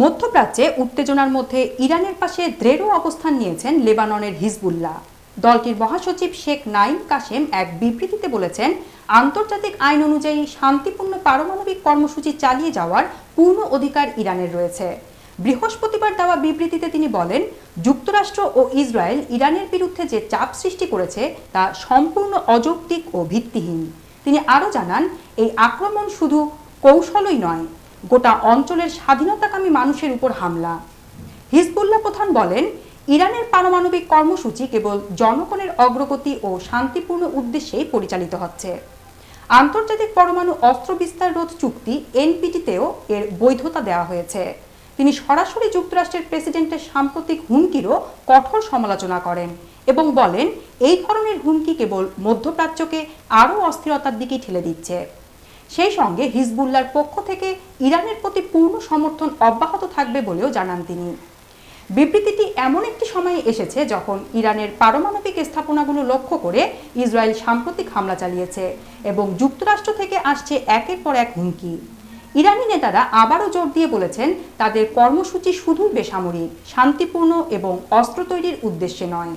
মধ্যপ্রাচ্যে উত্তেজনার মধ্যে ইরানের পাশে দৃঢ় অবস্থান নিয়েছেন লেবাননের হিজবুল্লাহ। দলটির মহাসচিব শেখ নাইম কাশেম এক বিবৃতিতে বলেছেন, আন্তর্জাতিক আইন অনুযায়ী শান্তিপূর্ণ পারমাণবিক কর্মসূচি চালিয়ে যাওয়ার পূর্ণ অধিকার ইরানের রয়েছে। বৃহস্পতিবার দেওয়া বিবৃতিতে তিনি বলেন, যুক্তরাষ্ট্র ও ইসরায়েল ইরানের বিরুদ্ধে যে চাপ সৃষ্টি করেছে তা সম্পূর্ণ অযৌক্তিক ও ভিত্তিহীন। তিনি আরও জানান, এই আক্রমণ শুধু কৌশলই নয় গোটা অঞ্চলের স্বাধীনতাকামী মানুষের উপর হামলা। হিজবুল্লাহ প্রধান বলেন, ইরানের পারমাণবিক কর্মসূচি কেবল জনগণের অগ্রগতি ও শান্তিপূর্ণ উদ্দেশ্যেই পরিচালিত হচ্ছে। আন্তর্জাতিক পরমাণু অস্ত্র বিস্তার রোধ চুক্তি এনপিটিতেও এর বৈধতা দেওয়া হয়েছে। তিনি সরাসরি যুক্তরাষ্ট্রের প্রেসিডেন্টের সাম্প্রতিক হুমকিরও কঠোর সমালোচনা করেন এবং বলেন, এই ধরনের হুমকি কেবল মধ্যপ্রাচ্যকে আরও অস্থিরতার দিকে ঠেলে দিচ্ছে। সেই সঙ্গে হিজবুল্লার পক্ষ থেকে ইরানের প্রতি পূর্ণ সমর্থন অব্যাহত থাকবে বলেও জানান তিনি। বিবৃতিটি এমন একটি সময়ে এসেছে যখন ইরানের পারমাণবিক স্থাপনাগুলো লক্ষ্য করে ইসরায়েল সাম্প্রতিক হামলা চালিয়েছে এবং যুক্তরাষ্ট্র থেকে আসছে একের পর এক হুমকি। ইরানি নেতারা আবারও জোর দিয়ে বলেছেন, তাদের কর্মসূচি শুধু বেসামরিক, শান্তিপূর্ণ এবং অস্ত্র তৈরির উদ্দেশ্যে নয়।